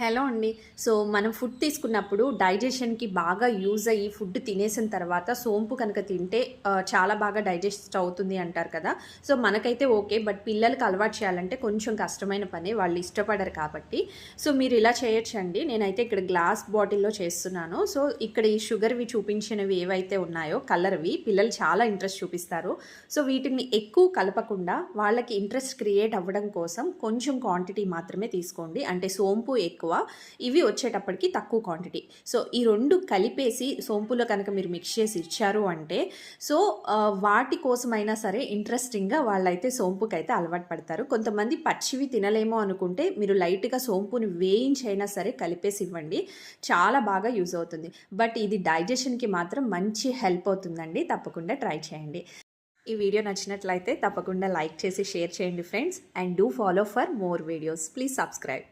Hello అండి. So మనం food తీసుకున్నప్పుడు డైజెషన్కి బాగా యూజ్ అయ్యి ఫుడ్ తినేసిన తర్వాత సోంపు కనుక తింటే చాలా బాగా డైజెస్ట్ అవుతుంది అంటారు కదా. సో మనకైతే ఓకే. బట్ పిల్లలకి అలవాటు చేయాలంటే కొంచెం కష్టమైన పని. వాళ్ళు ఇష్టపడరు కాబట్టి. సో మీరు ఇలా చేయొచ్చండి. నేనైతే ఇక్కడ గ్లాస్ బాటిల్లో చేస్తున్నాను. సో ఇక్కడ ఈ షుగర్వి చూపించినవి ఏవైతే ఉన్నాయో కలర్వి పిల్లలు చాలా ఇంట్రెస్ట్ చూపిస్తారు. సో వీటిని ఎక్కువ కలపకుండా వాళ్ళకి ఇంట్రెస్ట్ క్రియేట్ అవ్వడం కోసం కొంచెం క్వాంటిటీ మాత్రమే తీసుకోండి. అంటే సోంపు ఎక్కువ ఇవి వచ్చేటప్పటికి తక్కువ క్వాంటిటీ సో ఈ రెండు కలిపేసి సోంపులో కనుక మీరు మిక్స్ చేసి ఇచ్చారు అంటే సో వాటి కోసమైనా సరే ఇంట్రెస్టింగ్గా వాళ్ళైతే సోంపుకి అయితే అలవాటు పడతారు. కొంతమంది పచ్చివి తినలేమో అనుకుంటే మీరు లైట్గా సోంపుని వేయించైనా సరే కలిపేసి ఇవ్వండి. చాలా బాగా యూజ్ అవుతుంది. బట్ ఇది డైజెషన్కి మాత్రం మంచి హెల్ప్ అవుతుందండి. తప్పకుండా ట్రై చేయండి. ఈ వీడియో నచ్చినట్లయితే తప్పకుండా లైక్ చేసి షేర్ చేయండి friends and do follow for more videos please subscribe